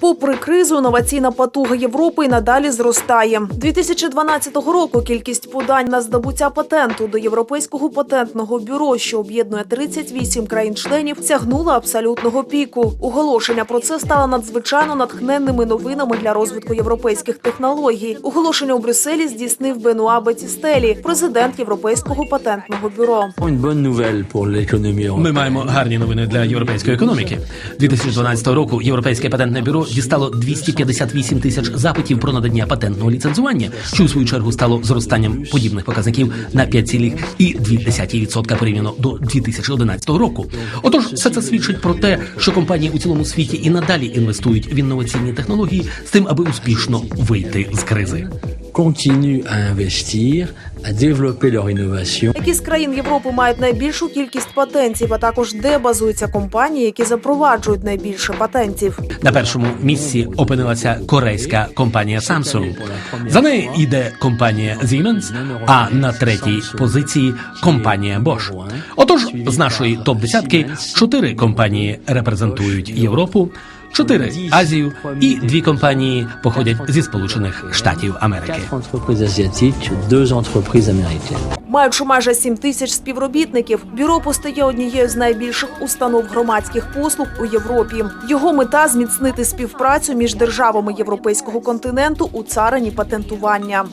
Попри кризу, інноваційна потуга Європи й надалі зростає. 2012 року кількість подань на здобуття патенту до Європейського патентного бюро, що об'єднує 38 країн-членів, сягнула абсолютного піку. Оголошення про це стало надзвичайно натхненними новинами для розвитку європейських технологій. Оголошення у Брюсселі здійснив Бенуа Бетістелі, президент Європейського патентного бюро. Ми маємо гарні новини для європейської економіки. 2012 року Європейське патентне бюро дістало 258 тисяч запитів про надання патентного ліцензування, що у свою чергу стало зростанням подібних показників на 5,2% порівняно до 2011 року. Отож, все це свідчить про те, що компанії у цілому світі і надалі інвестують в інноваційні технології з тим, аби успішно вийти з кризи. Continuent à investir, à développer leur innovation. Які з країн Європи мають найбільшу кількість патентів, а також де базуються компанії, які запроваджують найбільше патентів. На першому місці опинилася корейська компанія Samsung. За нею йде компанія Siemens, а на третій позиції компанія Bosch. Отож, з нашої топ десятки чотири компанії репрезентують Європу. Чотири Азію і дві компанії походять зі Сполучених Штатів Америки. Маючи майже 7 тисяч співробітників, бюро постає однією з найбільших установ громадських послуг у Європі. Його мета зміцнити співпрацю між державами європейського континенту у царині патентування.